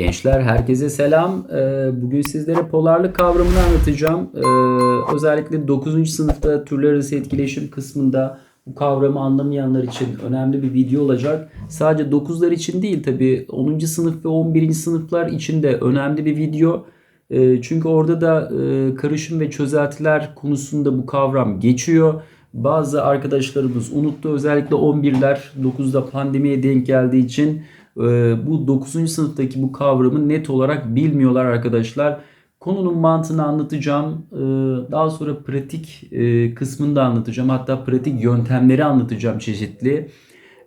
Gençler herkese selam. Ee, Bugün sizlere polarlık kavramını anlatacağım. Ee, Özellikle 9. sınıfta türler arası etkileşim kısmında bu kavramı anlamayanlar için önemli bir video olacak. Sadece 9'lar için değil tabi 10. sınıf ve 11. sınıflar için de önemli bir video. Ee, Çünkü orada da e, karışım ve çözeltiler konusunda bu kavram geçiyor. Bazı arkadaşlarımız unuttu. Özellikle 11'ler 9'da pandemiye denk geldiği için bu 9. sınıftaki bu kavramı net olarak bilmiyorlar arkadaşlar. Konunun mantığını anlatacağım. E, Daha sonra pratik e, kısmını da anlatacağım. Hatta pratik yöntemleri anlatacağım çeşitli.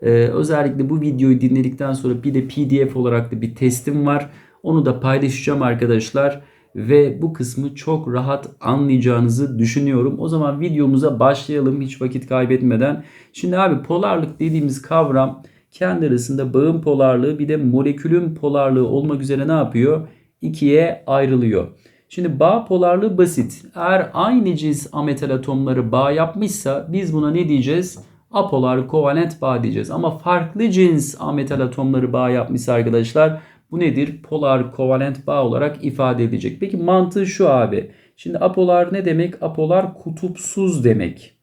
E, Özellikle bu videoyu dinledikten sonra bir de PDF olarak da bir testim var. Onu da paylaşacağım arkadaşlar ve bu kısmı çok rahat anlayacağınızı düşünüyorum. O zaman videomuza başlayalım hiç vakit kaybetmeden. Şimdi abi polarlık dediğimiz kavram kendi arasında bağın polarlığı bir de molekülün polarlığı olmak üzere ne yapıyor? İkiye ayrılıyor. Şimdi bağ polarlığı basit. Eğer aynı cins ametal atomları bağ yapmışsa biz buna ne diyeceğiz? Apolar kovalent bağ diyeceğiz. Ama farklı cins ametal atomları bağ yapmışsa arkadaşlar bu nedir? Polar kovalent bağ olarak ifade edilecek. Peki mantığı şu abi. Şimdi apolar ne demek? Apolar kutupsuz demek.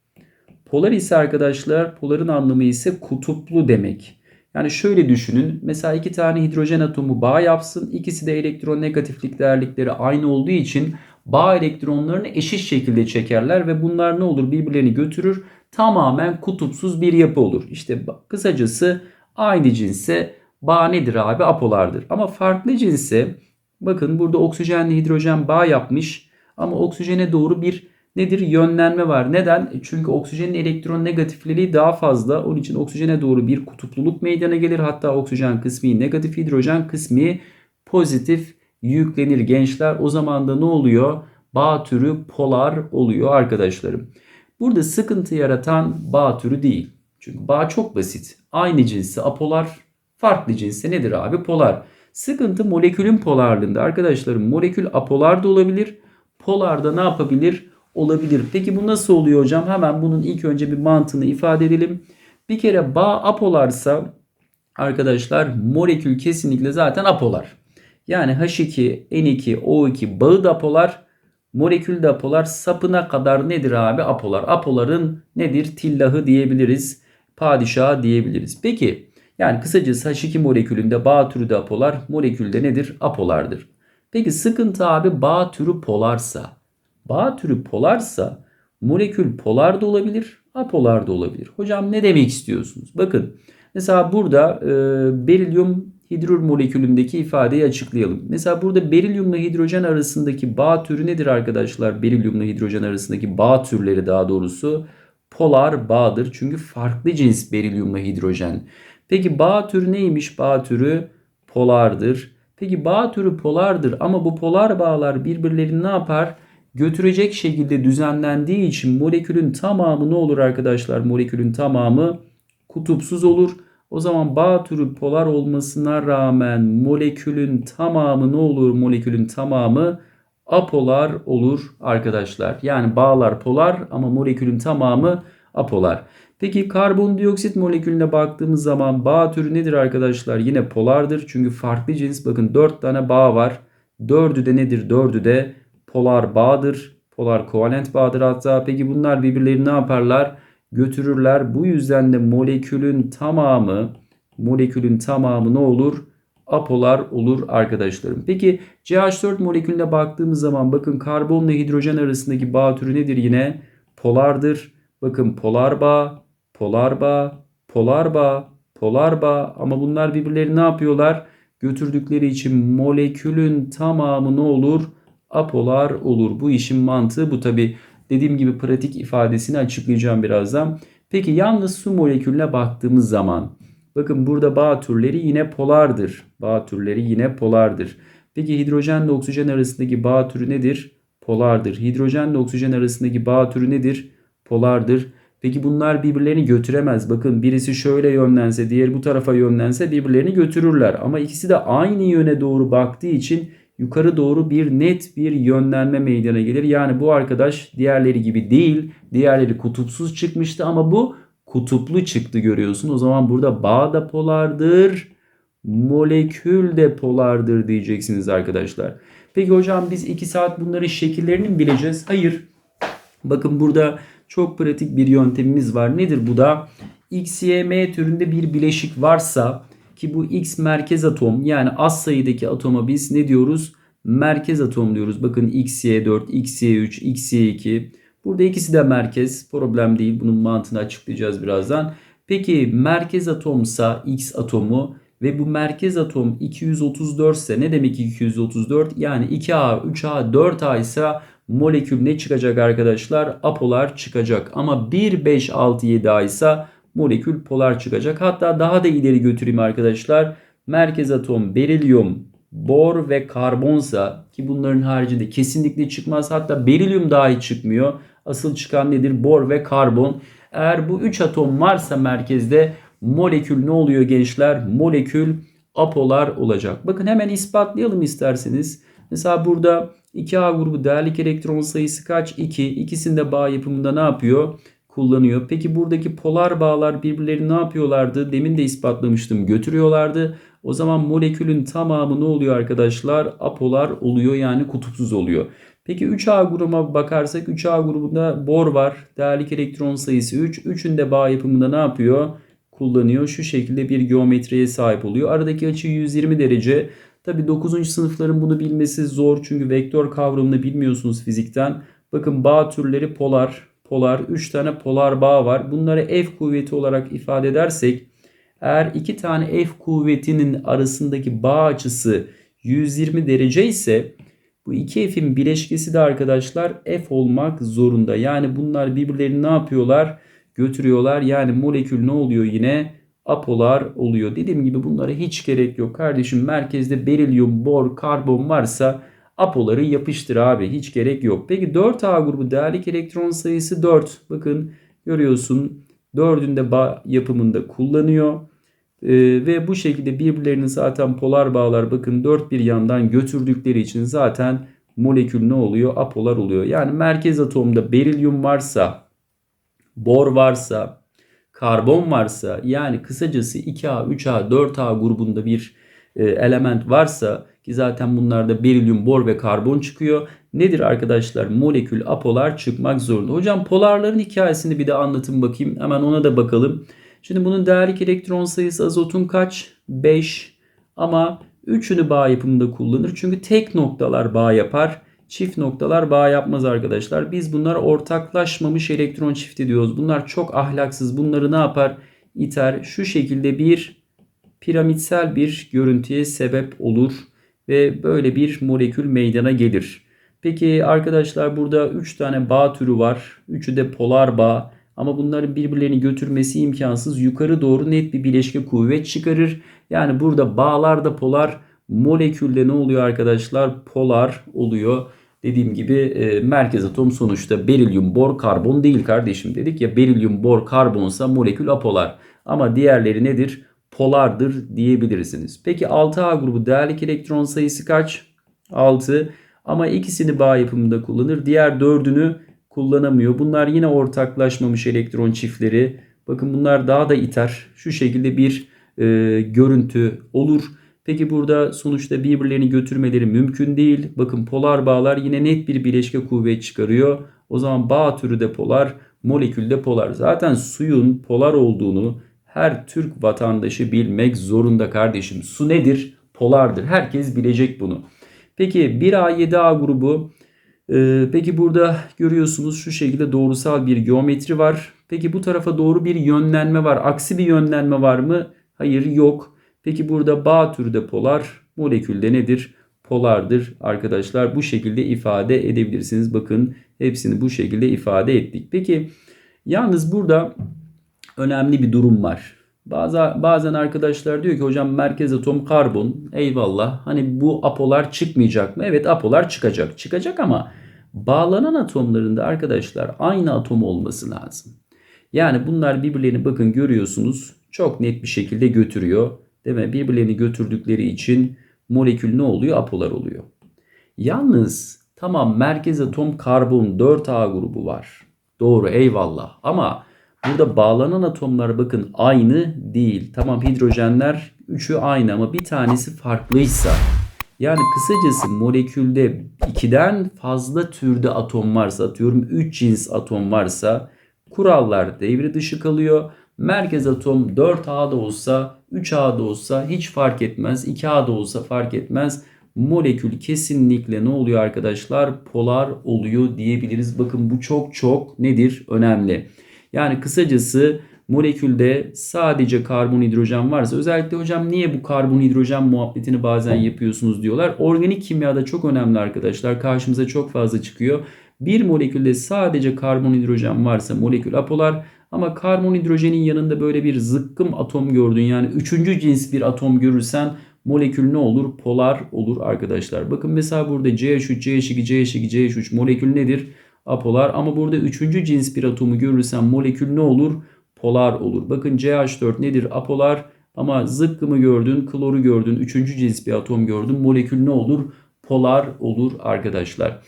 Polar ise arkadaşlar poların anlamı ise kutuplu demek. Yani şöyle düşünün. Mesela iki tane hidrojen atomu bağ yapsın. İkisi de elektron negatiflik değerlikleri aynı olduğu için bağ elektronlarını eşit şekilde çekerler ve bunlar ne olur? Birbirlerini götürür. Tamamen kutupsuz bir yapı olur. İşte kısacası aynı cinse bağ nedir abi? Apolardır. Ama farklı cinse bakın burada oksijenle hidrojen bağ yapmış ama oksijene doğru bir nedir? Yönlenme var. Neden? E Çünkü oksijenin elektron negatifliliği daha fazla. Onun için oksijene doğru bir kutupluluk meydana gelir. Hatta oksijen kısmı negatif, hidrojen kısmı pozitif yüklenir gençler. O zaman da ne oluyor? Bağ türü polar oluyor arkadaşlarım. Burada sıkıntı yaratan bağ türü değil. Çünkü bağ çok basit. Aynı cinsi apolar, farklı cinsi nedir abi? Polar. Sıkıntı molekülün polarlığında. Arkadaşlarım molekül apolar da olabilir. Polarda ne yapabilir? Olabilir. Peki bu nasıl oluyor hocam? Hemen bunun ilk önce bir mantığını ifade edelim. Bir kere bağ apolarsa arkadaşlar molekül kesinlikle zaten apolar. Yani H2, N2, O2 bağı da apolar. Molekül de apolar. Sapına kadar nedir abi? Apolar. Apoların nedir? Tillahı diyebiliriz. Padişahı diyebiliriz. Peki yani kısacası H2 molekülünde bağ türü de apolar. Molekülde nedir? Apolardır. Peki sıkıntı abi bağ türü polarsa. Bağ türü polarsa molekül polar da olabilir, apolar da olabilir. Hocam ne demek istiyorsunuz? Bakın mesela burada e, berilyum hidrür molekülündeki ifadeyi açıklayalım. Mesela burada berilyumla hidrojen arasındaki bağ türü nedir arkadaşlar? Berilyumla hidrojen arasındaki bağ türleri daha doğrusu polar bağdır. Çünkü farklı cins berilyumla hidrojen. Peki bağ türü neymiş? Bağ türü polardır. Peki bağ türü polardır ama bu polar bağlar birbirlerini ne yapar? Götürecek şekilde düzenlendiği için molekülün tamamı ne olur arkadaşlar? Molekülün tamamı kutupsuz olur. O zaman bağ türü polar olmasına rağmen molekülün tamamı ne olur? Molekülün tamamı apolar olur arkadaşlar. Yani bağlar polar ama molekülün tamamı apolar. Peki karbondioksit molekülüne baktığımız zaman bağ türü nedir arkadaşlar? Yine polardır. Çünkü farklı cins bakın 4 tane bağ var. Dördü de nedir? Dördü de polar bağdır. Polar kovalent bağdır hatta. Peki bunlar birbirlerini ne yaparlar? Götürürler. Bu yüzden de molekülün tamamı molekülün tamamı ne olur? Apolar olur arkadaşlarım. Peki CH4 molekülüne baktığımız zaman bakın karbonla hidrojen arasındaki bağ türü nedir yine? Polardır. Bakın polar bağ, polar bağ, polar bağ, polar bağ ama bunlar birbirlerini ne yapıyorlar? Götürdükleri için molekülün tamamı ne olur? Apolar olur. Bu işin mantığı bu tabi dediğim gibi pratik ifadesini açıklayacağım birazdan. Peki yalnız su molekülüne baktığımız zaman bakın burada bağ türleri yine polardır. Bağ türleri yine polardır. Peki hidrojenle oksijen arasındaki bağ türü nedir? Polardır. Hidrojenle oksijen arasındaki bağ türü nedir? Polardır. Peki bunlar birbirlerini götüremez. Bakın birisi şöyle yönlense, diğeri bu tarafa yönlense birbirlerini götürürler. Ama ikisi de aynı yöne doğru baktığı için yukarı doğru bir net bir yönlenme meydana gelir. Yani bu arkadaş diğerleri gibi değil. Diğerleri kutupsuz çıkmıştı ama bu kutuplu çıktı görüyorsun. O zaman burada bağ da polardır. molekül de polardır diyeceksiniz arkadaşlar. Peki hocam biz 2 saat bunların şekillerini mi bileceğiz? Hayır. Bakın burada çok pratik bir yöntemimiz var. Nedir bu da? X, Y, M türünde bir bileşik varsa ki bu X merkez atom yani az sayıdaki atoma biz ne diyoruz? Merkez atom diyoruz. Bakın XY4, XY3, XY2. Burada ikisi de merkez. Problem değil. Bunun mantığını açıklayacağız birazdan. Peki merkez atomsa X atomu ve bu merkez atom 234 ise ne demek 234? Yani 2A, 3A, 4A ise molekül ne çıkacak arkadaşlar? Apolar çıkacak. Ama 1, 5, 6, 7A ise molekül polar çıkacak. Hatta daha da ileri götüreyim arkadaşlar. Merkez atom berilyum, bor ve karbonsa ki bunların haricinde kesinlikle çıkmaz. Hatta berilyum dahi çıkmıyor. Asıl çıkan nedir? Bor ve karbon. Eğer bu 3 atom varsa merkezde molekül ne oluyor gençler? Molekül apolar olacak. Bakın hemen ispatlayalım isterseniz. Mesela burada 2A grubu değerlik elektron sayısı kaç? 2. İkisinde bağ yapımında ne yapıyor? Kullanıyor. Peki buradaki polar bağlar birbirlerini ne yapıyorlardı? Demin de ispatlamıştım. Götürüyorlardı. O zaman molekülün tamamı ne oluyor arkadaşlar? Apolar oluyor yani kutupsuz oluyor. Peki 3A grubuna bakarsak 3A grubunda bor var. Değerlik elektron sayısı 3. 3'ün de bağ yapımında ne yapıyor? Kullanıyor. Şu şekilde bir geometriye sahip oluyor. Aradaki açı 120 derece. Tabi 9. sınıfların bunu bilmesi zor. Çünkü vektör kavramını bilmiyorsunuz fizikten. Bakın bağ türleri polar, polar. 3 tane polar bağ var. Bunları F kuvveti olarak ifade edersek eğer iki tane F kuvvetinin arasındaki bağ açısı 120 derece ise bu iki F'in bileşkesi de arkadaşlar F olmak zorunda. Yani bunlar birbirlerini ne yapıyorlar? Götürüyorlar. Yani molekül ne oluyor yine? Apolar oluyor. Dediğim gibi bunlara hiç gerek yok. Kardeşim merkezde berilyum, bor, karbon varsa apoları yapıştır abi. Hiç gerek yok. Peki 4A grubu değerlik elektron sayısı 4. Bakın görüyorsun 4'ün de yapımında kullanıyor. Ee, ve bu şekilde birbirlerini zaten polar bağlar bakın dört bir yandan götürdükleri için zaten molekül ne oluyor? Apolar oluyor. Yani merkez atomda berilyum varsa, bor varsa, karbon varsa yani kısacası 2A, 3A, 4A grubunda bir element varsa ki zaten bunlarda berilyum, bor ve karbon çıkıyor. Nedir arkadaşlar? Molekül apolar çıkmak zorunda. Hocam polarların hikayesini bir de anlatın bakayım. Hemen ona da bakalım. Şimdi bunun değerlik elektron sayısı azotun kaç? 5. Ama üçünü bağ yapımında kullanır. Çünkü tek noktalar bağ yapar. Çift noktalar bağ yapmaz arkadaşlar. Biz bunlar ortaklaşmamış elektron çifti diyoruz. Bunlar çok ahlaksız. Bunları ne yapar? İter. Şu şekilde bir piramitsel bir görüntüye sebep olur. Ve böyle bir molekül meydana gelir. Peki arkadaşlar burada 3 tane bağ türü var. Üçü de polar bağ. Ama bunların birbirlerini götürmesi imkansız. Yukarı doğru net bir bileşke kuvvet çıkarır. Yani burada bağlarda polar molekülde ne oluyor arkadaşlar? Polar oluyor. Dediğim gibi e, merkez atom sonuçta berilyum, bor, karbon değil kardeşim dedik ya berilyum, bor, karbonsa molekül apolar. Ama diğerleri nedir? Polardır diyebilirsiniz. Peki 6A grubu değerlik elektron sayısı kaç? 6. Ama ikisini bağ yapımında kullanır. Diğer dördünü kullanamıyor. Bunlar yine ortaklaşmamış elektron çiftleri. Bakın bunlar daha da iter. Şu şekilde bir e, görüntü olur. Peki burada sonuçta birbirlerini götürmeleri mümkün değil. Bakın polar bağlar yine net bir bileşke kuvvet çıkarıyor. O zaman bağ türü de polar, molekül de polar. Zaten suyun polar olduğunu her Türk vatandaşı bilmek zorunda kardeşim. Su nedir? Polardır. Herkes bilecek bunu. Peki 1A7A grubu ee, peki burada görüyorsunuz şu şekilde doğrusal bir geometri var. Peki bu tarafa doğru bir yönlenme var. Aksi bir yönlenme var mı? Hayır yok. Peki burada bağ türü de polar. Molekülde nedir? Polardır arkadaşlar. Bu şekilde ifade edebilirsiniz. Bakın hepsini bu şekilde ifade ettik. Peki yalnız burada önemli bir durum var. Bazen, bazen arkadaşlar diyor ki hocam merkez atom karbon eyvallah hani bu apolar çıkmayacak mı? Evet apolar çıkacak. Çıkacak ama bağlanan atomlarında arkadaşlar aynı atom olması lazım. Yani bunlar birbirlerini bakın görüyorsunuz çok net bir şekilde götürüyor. Değil mi? Birbirlerini götürdükleri için molekül ne oluyor? Apolar oluyor. Yalnız tamam merkez atom karbon 4A grubu var. Doğru eyvallah ama Burada bağlanan atomlar bakın aynı değil. Tamam hidrojenler üçü aynı ama bir tanesi farklıysa yani kısacası molekülde ikiden fazla türde atom varsa atıyorum 3 cins atom varsa kurallar devre dışı kalıyor. Merkez atom 4A da olsa 3A da olsa hiç fark etmez. 2A da olsa fark etmez. Molekül kesinlikle ne oluyor arkadaşlar? Polar oluyor diyebiliriz. Bakın bu çok çok nedir? Önemli. Yani kısacası molekülde sadece karbon hidrojen varsa özellikle hocam niye bu karbon hidrojen muhabbetini bazen yapıyorsunuz diyorlar. Organik kimyada çok önemli arkadaşlar. Karşımıza çok fazla çıkıyor. Bir molekülde sadece karbon hidrojen varsa molekül apolar ama karbon hidrojenin yanında böyle bir zıkkım atom gördün yani üçüncü cins bir atom görürsen molekül ne olur? Polar olur arkadaşlar. Bakın mesela burada CH3, CH2, CH2, CH3 molekül nedir? Apolar ama burada üçüncü cins bir atomu görürsen molekül ne olur? Polar olur. Bakın CH4 nedir? Apolar ama zıkkımı gördün, kloru gördün, üçüncü cins bir atom gördün. Molekül ne olur? Polar olur arkadaşlar.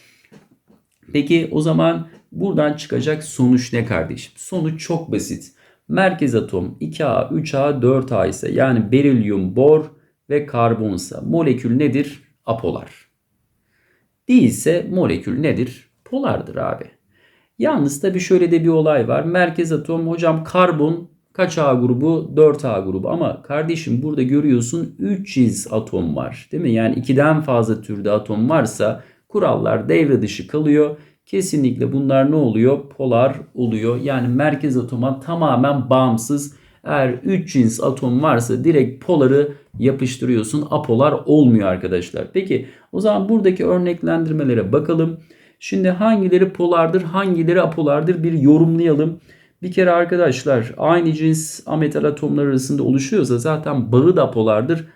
Peki o zaman buradan çıkacak sonuç ne kardeşim? Sonuç çok basit. Merkez atom 2A, 3A, 4A ise yani berilyum, bor ve karbonsa molekül nedir? Apolar. Değilse molekül nedir? Polardır abi. Yalnız tabi şöyle de bir olay var. Merkez atom hocam karbon kaç A grubu? 4A grubu. Ama kardeşim burada görüyorsun 3 cins atom var. Değil mi? Yani ikiden fazla türde atom varsa kurallar devre dışı kalıyor. Kesinlikle bunlar ne oluyor? Polar oluyor. Yani merkez atoma tamamen bağımsız. Eğer 3 cins atom varsa direkt poları yapıştırıyorsun. Apolar olmuyor arkadaşlar. Peki o zaman buradaki örneklendirmelere bakalım. Şimdi hangileri polardır, hangileri apolardır bir yorumlayalım. Bir kere arkadaşlar aynı cins ametal atomlar arasında oluşuyorsa zaten bağı da apolardır.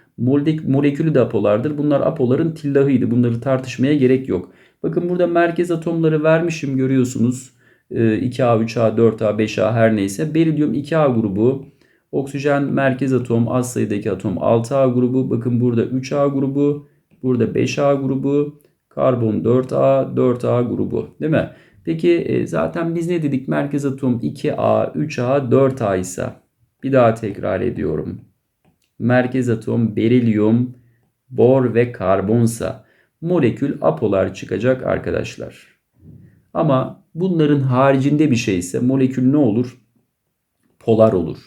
Molekülü de apolardır. Bunlar apoların tillahıydı. Bunları tartışmaya gerek yok. Bakın burada merkez atomları vermişim görüyorsunuz. 2A, 3A, 4A, 5A her neyse. Berilyum 2A grubu. Oksijen merkez atom az sayıdaki atom 6A grubu. Bakın burada 3A grubu. Burada 5A grubu. Karbon 4A, 4A grubu değil mi? Peki e, zaten biz ne dedik? Merkez atom 2A, 3A, 4A ise bir daha tekrar ediyorum. Merkez atom berilyum, bor ve karbonsa molekül apolar çıkacak arkadaşlar. Ama bunların haricinde bir şeyse molekül ne olur? Polar olur.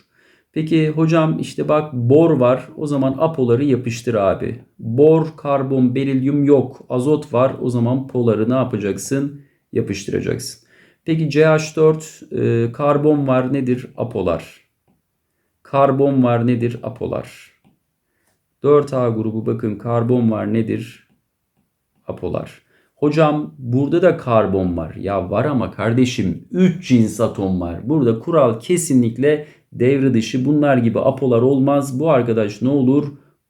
Peki hocam işte bak bor var. O zaman apoları yapıştır abi. Bor, karbon, berilyum yok. Azot var. O zaman poları ne yapacaksın? Yapıştıracaksın. Peki CH4 e, karbon var nedir? Apolar. Karbon var nedir? Apolar. 4A grubu bakın karbon var nedir? Apolar. Hocam burada da karbon var. Ya var ama kardeşim 3 cins atom var. Burada kural kesinlikle devre dışı. Bunlar gibi apolar olmaz. Bu arkadaş ne olur?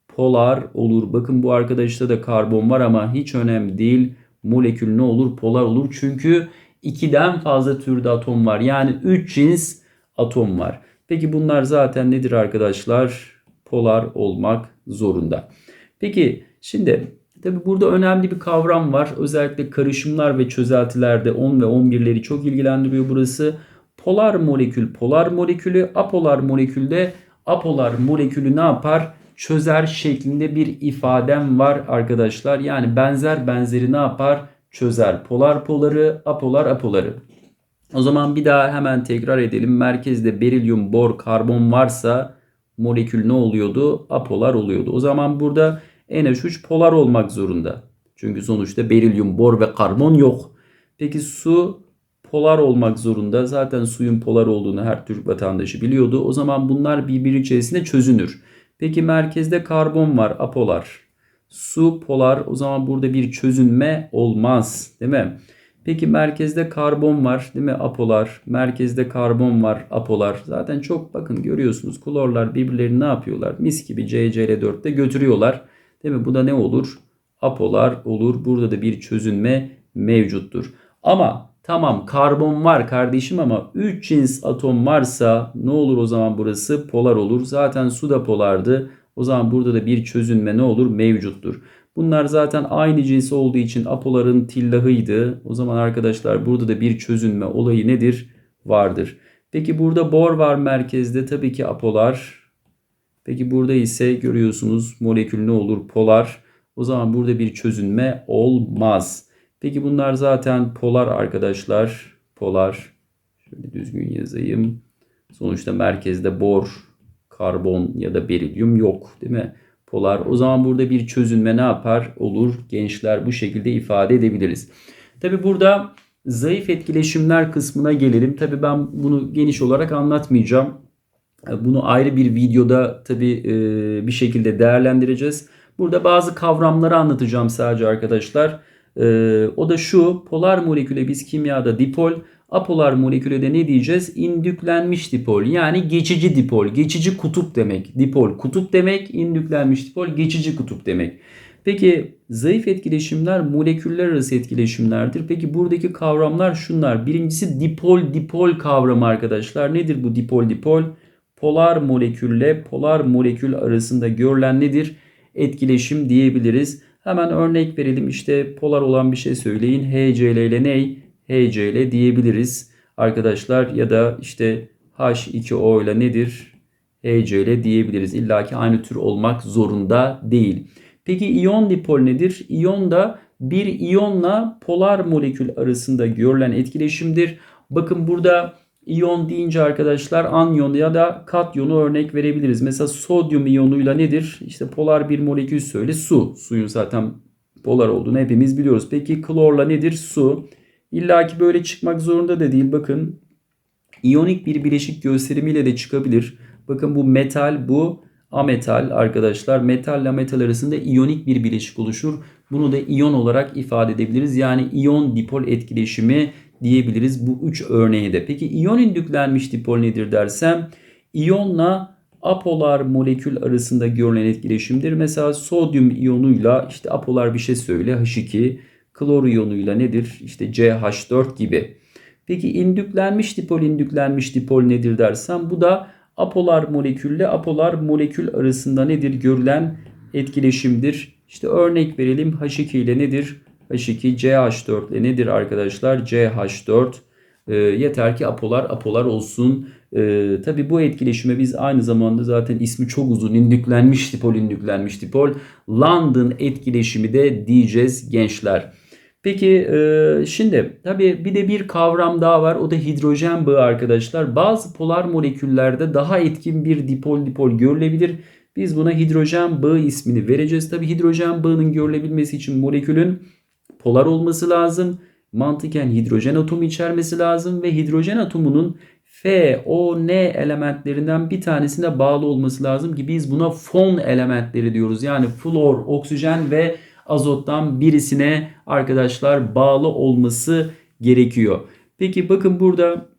Polar olur. Bakın bu arkadaşta da karbon var ama hiç önemli değil. Molekül ne olur? Polar olur. Çünkü 2'den fazla türde atom var. Yani 3 cins atom var. Peki bunlar zaten nedir arkadaşlar? Polar olmak zorunda. Peki şimdi tabi burada önemli bir kavram var. Özellikle karışımlar ve çözeltilerde 10 ve 11'leri çok ilgilendiriyor burası. Polar molekül polar molekülü, apolar molekülde apolar molekülü ne yapar? Çözer şeklinde bir ifadem var arkadaşlar. Yani benzer benzeri ne yapar? Çözer. Polar poları, apolar apoları. O zaman bir daha hemen tekrar edelim. Merkezde berilyum, bor, karbon varsa molekül ne oluyordu? Apolar oluyordu. O zaman burada NH3 polar olmak zorunda. Çünkü sonuçta berilyum, bor ve karbon yok. Peki su polar olmak zorunda. Zaten suyun polar olduğunu her Türk vatandaşı biliyordu. O zaman bunlar birbiri içerisinde çözünür. Peki merkezde karbon var, apolar. Su polar. O zaman burada bir çözünme olmaz, değil mi? Peki merkezde karbon var, değil mi? Apolar. Merkezde karbon var, apolar. Zaten çok bakın görüyorsunuz klorlar birbirlerini ne yapıyorlar? Mis gibi CCl4'te götürüyorlar. Değil mi? Bu da ne olur? Apolar olur. Burada da bir çözünme mevcuttur. Ama Tamam karbon var kardeşim ama 3 cins atom varsa ne olur o zaman burası? Polar olur. Zaten su da polardı. O zaman burada da bir çözünme ne olur? Mevcuttur. Bunlar zaten aynı cins olduğu için apoların tillahıydı. O zaman arkadaşlar burada da bir çözünme olayı nedir? Vardır. Peki burada bor var merkezde. Tabii ki apolar. Peki burada ise görüyorsunuz molekül ne olur? Polar. O zaman burada bir çözünme olmaz. Peki bunlar zaten polar arkadaşlar. Polar. Şöyle düzgün yazayım. Sonuçta merkezde bor, karbon ya da berilyum yok değil mi? Polar. O zaman burada bir çözünme ne yapar? Olur. Gençler bu şekilde ifade edebiliriz. Tabi burada zayıf etkileşimler kısmına gelelim. Tabi ben bunu geniş olarak anlatmayacağım. Bunu ayrı bir videoda tabi e, bir şekilde değerlendireceğiz. Burada bazı kavramları anlatacağım sadece arkadaşlar. E, o da şu polar moleküle biz kimyada dipol, apolar moleküle de ne diyeceğiz? İndüklenmiş dipol yani geçici dipol, geçici kutup demek. Dipol kutup demek, indüklenmiş dipol geçici kutup demek. Peki zayıf etkileşimler moleküller arası etkileşimlerdir. Peki buradaki kavramlar şunlar. Birincisi dipol dipol kavramı arkadaşlar. Nedir bu dipol dipol? Polar molekülle polar molekül arasında görülen nedir? Etkileşim diyebiliriz. Hemen örnek verelim. İşte polar olan bir şey söyleyin. HCl ile ney? HCl diyebiliriz. Arkadaşlar ya da işte H2O ile nedir? HCl diyebiliriz. İlla ki aynı tür olmak zorunda değil. Peki iyon dipol nedir? İyon da bir iyonla polar molekül arasında görülen etkileşimdir. Bakın burada iyon deyince arkadaşlar anyon ya da katyonu örnek verebiliriz. Mesela sodyum iyonuyla nedir? İşte polar bir molekül söyle su. Suyun zaten polar olduğunu hepimiz biliyoruz. Peki klorla nedir? Su. İlla ki böyle çıkmak zorunda da değil. Bakın iyonik bir bileşik gösterimiyle de çıkabilir. Bakın bu metal bu ametal arkadaşlar. Metal ile metal arasında iyonik bir bileşik oluşur. Bunu da iyon olarak ifade edebiliriz. Yani iyon dipol etkileşimi diyebiliriz bu üç örneği de. Peki iyon indüklenmiş dipol nedir dersem iyonla apolar molekül arasında görülen etkileşimdir. Mesela sodyum iyonuyla işte apolar bir şey söyle H2, klor iyonuyla nedir? İşte CH4 gibi. Peki indüklenmiş dipol indüklenmiş dipol nedir dersem bu da apolar molekülle apolar molekül arasında nedir görülen etkileşimdir. İşte örnek verelim H2 ile nedir? H2 CH4 ile nedir arkadaşlar? CH4 e, yeter ki apolar apolar olsun. E, Tabi bu etkileşime biz aynı zamanda zaten ismi çok uzun indüklenmiş dipol indüklenmiş dipol London etkileşimi de diyeceğiz gençler. Peki e, şimdi tabii bir de bir kavram daha var. O da hidrojen bağı arkadaşlar. Bazı polar moleküllerde daha etkin bir dipol dipol görülebilir. Biz buna hidrojen bağı ismini vereceğiz. Tabii hidrojen bağının görülebilmesi için molekülün polar olması lazım. Mantıken hidrojen atomu içermesi lazım ve hidrojen atomunun F, O, N elementlerinden bir tanesine bağlı olması lazım ki biz buna fon elementleri diyoruz. Yani flor, oksijen ve azottan birisine arkadaşlar bağlı olması gerekiyor. Peki bakın burada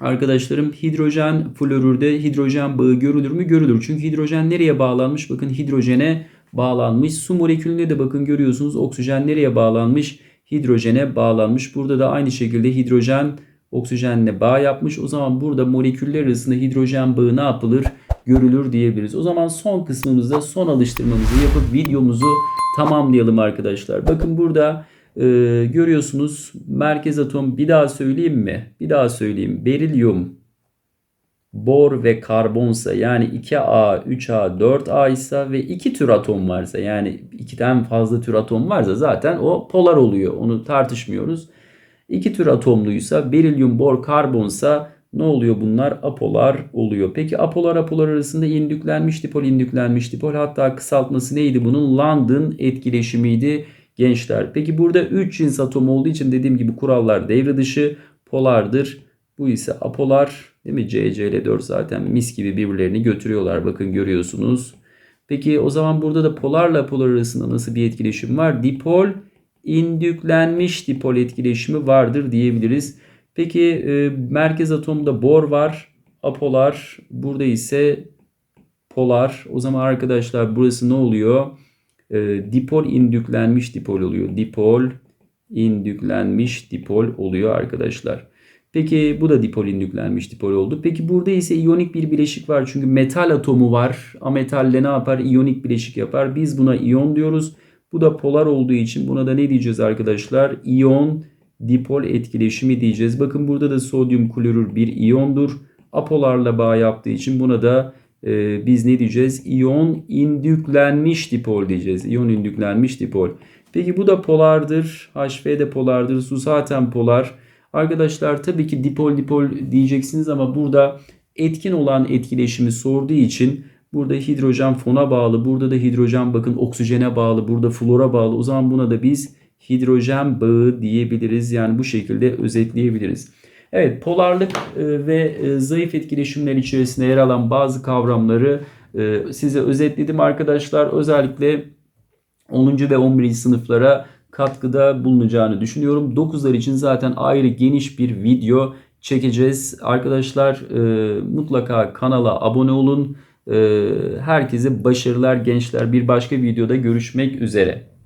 arkadaşlarım hidrojen florürde hidrojen bağı görülür mü? Görülür. Çünkü hidrojen nereye bağlanmış? Bakın hidrojene bağlanmış. Su molekülünde de bakın görüyorsunuz oksijen nereye bağlanmış? Hidrojene bağlanmış. Burada da aynı şekilde hidrojen oksijenle bağ yapmış. O zaman burada moleküller arasında hidrojen bağı ne yapılır? Görülür diyebiliriz. O zaman son kısmımızda son alıştırmamızı yapıp videomuzu tamamlayalım arkadaşlar. Bakın burada e, görüyorsunuz merkez atom bir daha söyleyeyim mi? Bir daha söyleyeyim. Berilyum, bor ve karbonsa yani 2A, 3A, 4A ise ve iki tür atom varsa yani ikiden fazla tür atom varsa zaten o polar oluyor. Onu tartışmıyoruz. İki tür atomluysa berilyum, bor, karbonsa ne oluyor bunlar? Apolar oluyor. Peki apolar apolar arasında indüklenmiş dipol indüklenmiş dipol hatta kısaltması neydi bunun? London etkileşimiydi gençler. Peki burada 3 cins atom olduğu için dediğim gibi kurallar devre dışı polardır. Bu ise apolar değil mi? CC ile 4 zaten mis gibi birbirlerini götürüyorlar. Bakın görüyorsunuz. Peki o zaman burada da polarla apolar arasında nasıl bir etkileşim var? Dipol indüklenmiş dipol etkileşimi vardır diyebiliriz. Peki e, merkez atomda bor var. Apolar. Burada ise polar. O zaman arkadaşlar burası ne oluyor? E, dipol indüklenmiş dipol oluyor. Dipol indüklenmiş dipol oluyor arkadaşlar. Peki bu da dipol indüklenmiş dipol oldu. Peki burada ise iyonik bir bileşik var. Çünkü metal atomu var. Ametalle ne yapar? İyonik bileşik yapar. Biz buna iyon diyoruz. Bu da polar olduğu için buna da ne diyeceğiz arkadaşlar? İyon dipol etkileşimi diyeceğiz. Bakın burada da sodyum klorür bir iyondur. Apolarla bağ yaptığı için buna da e, biz ne diyeceğiz? İyon indüklenmiş dipol diyeceğiz. İyon indüklenmiş dipol. Peki bu da polardır. HF de polardır. Su zaten polar. Arkadaşlar tabii ki dipol dipol diyeceksiniz ama burada etkin olan etkileşimi sorduğu için burada hidrojen fona bağlı. Burada da hidrojen bakın oksijene bağlı. Burada flora bağlı. O zaman buna da biz hidrojen bağı diyebiliriz. Yani bu şekilde özetleyebiliriz. Evet polarlık e, ve e, zayıf etkileşimler içerisinde yer alan bazı kavramları e, size özetledim arkadaşlar. Özellikle 10. ve 11. sınıflara katkıda bulunacağını düşünüyorum. 9'lar için zaten ayrı geniş bir video çekeceğiz. Arkadaşlar mutlaka kanala abone olun. Herkese başarılar gençler. Bir başka videoda görüşmek üzere.